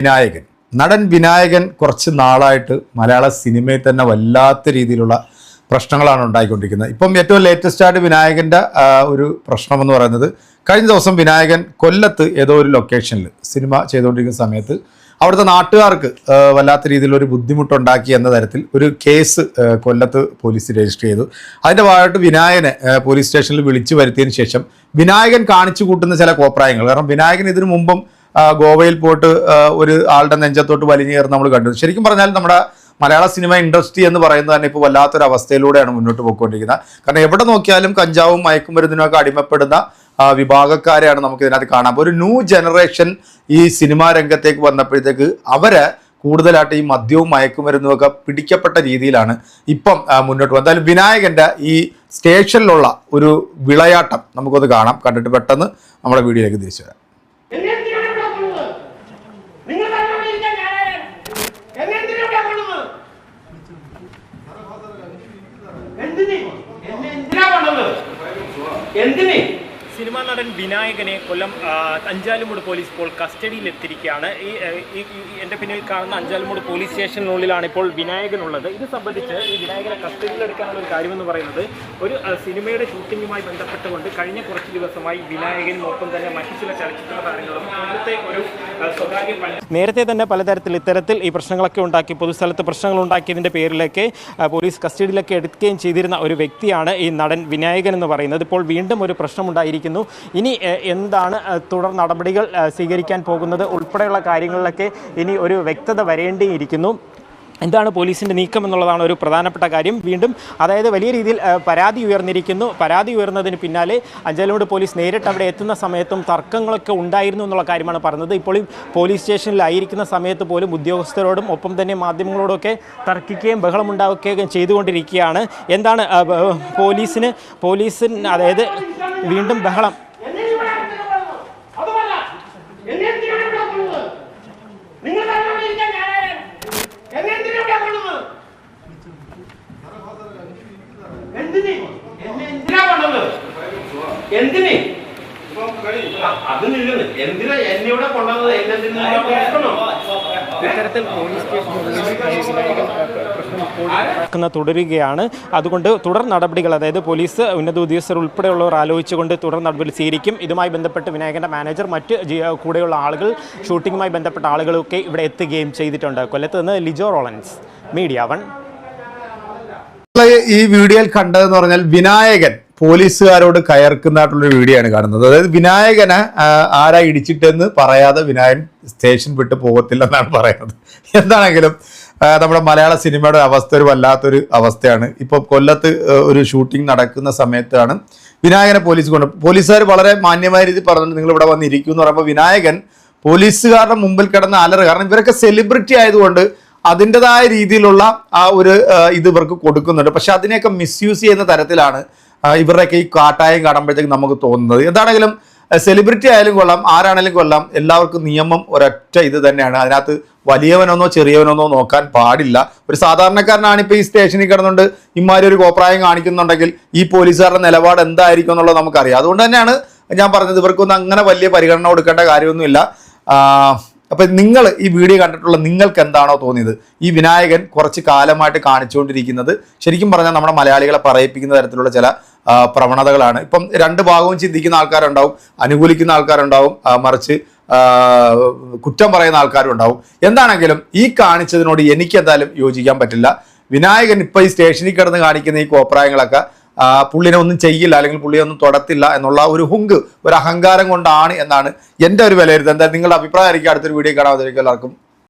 വിനായകൻ. നടൻ വിനായകൻ കുറച്ച് നാളായിട്ട് മലയാള സിനിമയിൽ തന്നെ വല്ലാത്ത രീതിയിലുള്ള പ്രശ്നങ്ങളാണ് ഉണ്ടായിക്കൊണ്ടിരിക്കുന്നത്. ഇപ്പം ഏറ്റവും ലേറ്റസ്റ്റ് ആയിട്ട് വിനായകന്റെ ഒരു പ്രശ്നമെന്ന് പറയുന്നത് കഴിഞ്ഞ ദിവസം വിനായകൻ കൊല്ലത്ത് ഏതോ ഒരു ലൊക്കേഷനിൽ സിനിമ ചെയ്തുകൊണ്ടിരിക്കുന്ന സമയത്ത് അവിടുത്തെ നാട്ടുകാർക്ക് വല്ലാത്ത രീതിയിലൊരു ബുദ്ധിമുട്ടുണ്ടാക്കി എന്ന തരത്തിൽ ഒരു കേസ് കൊല്ലത്ത് പോലീസ് രജിസ്റ്റർ ചെയ്തു. അതിന്റെ ഭാഗമായിട്ട് വിനായകനെ പോലീസ് സ്റ്റേഷനിൽ വിളിച്ചു വരുത്തിയതിന് ശേഷം വിനായകൻ കാണിച്ചു കൂട്ടുന്ന ചില കോപ്രായങ്ങൾ. കാരണം വിനായകൻ ഇതിനു മുമ്പും ഗോവയിൽ പോയിട്ട് ഒരു ആളുടെ നെഞ്ചത്തോട്ട് വലിഞ്ഞു കയറുന്ന നമ്മൾ കണ്ടു. ശരിക്കും പറഞ്ഞാൽ നമ്മുടെ മലയാള സിനിമ ഇൻഡസ്ട്രി എന്ന് പറയുന്നത് തന്നെ ഇപ്പോൾ വല്ലാത്തൊരു അവസ്ഥയിലൂടെയാണ് മുന്നോട്ട് പോയിക്കൊണ്ടിരിക്കുന്നത്. കാരണം എവിടെ നോക്കിയാലും കഞ്ചാവും മയക്കുമരുന്നിനൊക്കെ അടിമപ്പെടുന്ന വിഭാഗക്കാരെയാണ് നമുക്ക് ഇതിനകത്ത് കാണാം. അപ്പോൾ ഒരു ന്യൂ ജനറേഷൻ ഈ സിനിമാ രംഗത്തേക്ക് വന്നപ്പോഴത്തേക്ക് അവരെ കൂടുതലായിട്ട് ഈ മദ്യവും മയക്കുമരുന്നും ഒക്കെ പിടിക്കപ്പെട്ട രീതിയിലാണ് ഇപ്പം മുന്നോട്ട് പോകുന്നത്. എന്തായാലും വിനായകന്റെ ഈ സ്റ്റേഷനിലുള്ള ഒരു വിളയാട്ടം നമുക്കൊന്ന് കാണാം. കണ്ടിട്ട് പെട്ടെന്ന് നമ്മുടെ വീഡിയോയിലേക്ക് തിരിച്ചു വരാം എന്നെ എന്തിനാണ് ഇവിടെ കൊള്ളുന്നത്? നിങ്ങൾ പറഞ്ഞുകൊണ്ടിരിക്കാൻ ഞാനാരാണ്? എന്നെ എന്തിനാ ഇവിടെ കൊള്ളുന്നത്? എന്തിന്? വേണ്ടത് എന്തിന്? സിനിമാ നടൻ വിനായകനെ കൊല്ലം അഞ്ചാലുമൂട് പോലീസ് ഇപ്പോൾ കസ്റ്റഡിയിൽ എത്തിയിരിക്കുകയാണ് ഈ എന്റെ പിന്നിൽ കാണുന്ന അഞ്ചാലുമൂട് പോലീസ് സ്റ്റേഷനുള്ളിലാണ് ഇപ്പോൾ വിനായകനുള്ളത്. ഇത് സംബന്ധിച്ച് ഈ വിനായകനെ കസ്റ്റഡിയിൽ എടുക്കാനുള്ള ഒരു കാര്യമെന്ന് പറയുന്നത് ഒരു സിനിമയുടെ ഷൂട്ടിങ്ങുമായി ബന്ധപ്പെട്ടുകൊണ്ട് കഴിഞ്ഞ കുറച്ച് ദിവസമായി വിനായകനും ഒപ്പം തന്നെ മറ്റു ചില ചലച്ചിത്ര താരങ്ങളും അവിടുത്തെ ഒരു സ്വകാര്യം നേരത്തെ തന്നെ പലതരത്തിൽ ഇത്തരത്തിൽ ഈ പ്രശ്നങ്ങളൊക്കെ ഉണ്ടാക്കി പൊതുസ്ഥലത്ത് പ്രശ്നങ്ങൾ ഉണ്ടാക്കിയതിന്റെ പേരിലേക്ക് പോലീസ് കസ്റ്റഡിയിലൊക്കെ എടുക്കുകയും ചെയ്തിരുന്ന ഒരു വ്യക്തിയാണ് ഈ നടൻ വിനായകൻ എന്ന് പറയുന്നത്. ഇപ്പോൾ വീണ്ടും ഒരു പ്രശ്നമുണ്ടായിരിക്കുന്നു ഇനി എന്താണ് തുടർ നടപടികൾ സ്വീകരിക്കാൻ പോകുന്നത് ഉൾപ്പെടെയുള്ള കാര്യങ്ങളിലൊക്കെ ഇനി ഒരു വ്യക്തത വരേണ്ടിയിരിക്കുന്നു. എന്താണ് പോലീസിന്റെ നീക്കം എന്നുള്ളതാണ് ഒരു പ്രധാനപ്പെട്ട കാര്യം. വീണ്ടും അതായത് വലിയ രീതിയിൽ പരാതി ഉയർന്നിരിക്കുന്നു. പരാതി ഉയർന്നതിന് പിന്നാലെ അഞ്ചലോട് പോലീസ് നേരിട്ട് അവിടെ എത്തുന്ന സമയത്തും തർക്കങ്ങളൊക്കെ ഉണ്ടായിരുന്നു എന്നുള്ള കാര്യമാണ് പറഞ്ഞത്. ഇപ്പോഴും പോലീസ് സ്റ്റേഷനിലായിരിക്കുന്ന സമയത്ത് പോലും ഉദ്യോഗസ്ഥരോടും ഒപ്പം തന്നെ മാധ്യമങ്ങളോടൊക്കെ തർക്കിക്കുകയും ബഹളമുണ്ടാക്കുകയും ചെയ്തുകൊണ്ടിരിക്കുകയാണ്. എന്താണ് പോലീസിന് പോലീസിന് അതായത് വീണ്ടും ബഹളം. എന്തിനാ? അത് നില്ലുന്നു. എന്തിനാ എന്നെ ഇവിടെ കൊണ്ടുവന്നത്? എന്നെ എന്തിനാ കൊണ്ടുവന്നത്? ഇത്തരത്തിൽ പോലീസ് സ്റ്റേഷനുകളിൽ നടക്കുന്ന തുടരുകയാണ്. അതുകൊണ്ട് തുടർ നടപടികൾ അതായത് പോലീസ് ഉന്നത ഉദ്യോഗസ്ഥർ ഉൾപ്പെടെയുള്ളവർ ആലോചിച്ചുകൊണ്ട് തുടർ നടപടി സ്വീകരിക്കും. ഇതുമായി ബന്ധപ്പെട്ട് വിനായകന്റെ മാനേജർ മറ്റ് കൂടെയുള്ള ആളുകൾ ഷൂട്ടിങ്ങുമായി ബന്ധപ്പെട്ട ആളുകളൊക്കെ ഇവിടെ എത്തുകയും ചെയ്തിട്ടുണ്ട്. കൊല്ലത്ത് നിന്ന് ലിജോ റോളൻസ് മീഡിയ വൺ. ഈ വീഡിയോയിൽ കണ്ടതെന്ന് പറഞ്ഞാൽ വിനായകൻ പോലീസുകാരോട് കയർക്കുന്നതായിട്ടുള്ളൊരു വീഡിയോ ആണ് കാണുന്നത്. അതായത് വിനായകനെ ആരാ ഇടിച്ചിട്ടെന്ന് പറയാതെ വിനായകൻ സ്റ്റേഷൻ വിട്ട് പോകത്തില്ലെന്നാണ് പറയുന്നത്. എന്താണെങ്കിലും നമ്മുടെ മലയാള സിനിമയുടെ അവസ്ഥ ഒരു വല്ലാത്തൊരു അവസ്ഥയാണ്. ഇപ്പോൾ കൊല്ലത്ത് ഒരു ഷൂട്ടിംഗ് നടക്കുന്ന സമയത്താണ് വിനായകനെ പോലീസ് കൊണ്ട് പോലീസുകാർ വളരെ മാന്യമായ രീതിയിൽ പറഞ്ഞിട്ട് നിങ്ങൾ ഇവിടെ വന്നിരിക്കും എന്ന് പറയുമ്പോൾ വിനായകൻ പോലീസുകാരുടെ മുമ്പിൽ കിടന്ന അലറ്. കാരണം ഇവരൊക്കെ സെലിബ്രിറ്റി ആയതുകൊണ്ട് അതിന്റെതായ രീതിയിലുള്ള ആ ഒരു ഇത് ഇവർക്ക് കൊടുക്കുന്നുണ്ട്. പക്ഷെ അതിനെയൊക്കെ മിസ്യൂസ് ചെയ്യുന്ന തരത്തിലാണ് ഇവരുടെയൊക്കെ ഈ കാട്ടായം കാണുമ്പോഴത്തേക്ക് നമുക്ക് തോന്നുന്നത്. എന്താണെങ്കിലും സെലിബ്രിറ്റി ആയാലും കൊള്ളാം ആരാണെങ്കിലും കൊള്ളാം. എല്ലാവർക്കും നിയമം ഒരൊറ്റ ഇത് തന്നെയാണ്. അതിനകത്ത് വലിയവനൊന്നോ ചെറിയവനൊന്നോ നോക്കാൻ പാടില്ല. ഒരു സാധാരണക്കാരനാണ് ഇപ്പോൾ ഈ സ്റ്റേഷനിൽ കിടന്നുകൊണ്ട് ഇമാരി ഒരു കോപ്രായം കാണിക്കുന്നുണ്ടെങ്കിൽ ഈ പോലീസുകാരുടെ നിലപാട് എന്തായിരിക്കും എന്നുള്ളത് നമുക്കറിയാം. അതുകൊണ്ട് തന്നെയാണ് ഞാൻ പറഞ്ഞത് ഇവർക്കൊന്നും അങ്ങനെ വലിയ പരിഗണന കൊടുക്കേണ്ട കാര്യമൊന്നുമില്ല. അപ്പം നിങ്ങൾ ഈ വീഡിയോ കണ്ടിട്ടുള്ള നിങ്ങൾക്ക് എന്താണോ തോന്നിയത്? ഈ വിനായകൻ കുറച്ച് കാലമായിട്ട് കാണിച്ചുകൊണ്ടിരിക്കുന്നത് ശരിക്കും പറഞ്ഞാൽ നമ്മുടെ മലയാളികളെ പറയിപ്പിക്കുന്ന തരത്തിലുള്ള ചില പ്രവണതകളാണ്. ഇപ്പം രണ്ട് ഭാഗവും ചിന്തിക്കുന്ന ആൾക്കാരുണ്ടാവും അനുകൂലിക്കുന്ന ആൾക്കാരുണ്ടാവും മറിച്ച് കുറ്റം പറയുന്ന ആൾക്കാരും ഉണ്ടാവും. എന്താണെങ്കിലും ഈ കാണിച്ചതിനോട് എനിക്ക് എന്തായാലും യോജിക്കാൻ പറ്റില്ല. വിനായകൻ ഇപ്പം ഈ സ്റ്റേഷനിൽ കിടന്ന് കാണിക്കുന്ന ഈ കോപ്രായങ്ങളൊക്കെ പുള്ളിനെ ഒന്നും ചെയ്യില്ല അല്ലെങ്കിൽ പുള്ളിയെ ഒന്നും തൊടത്തില്ല എന്നുള്ള ഒരു ഹുങ്ക് ഒരു അഹങ്കാരം കൊണ്ടാണ് എന്നാണ് എന്റെ ഒരു വിലയിരുത്തൽ. എന്തായാലും നിങ്ങളുടെ അഭിപ്രായം ആയിരിക്കും അടുത്തൊരു വീഡിയോ കാണാൻ എല്ലാവർക്കും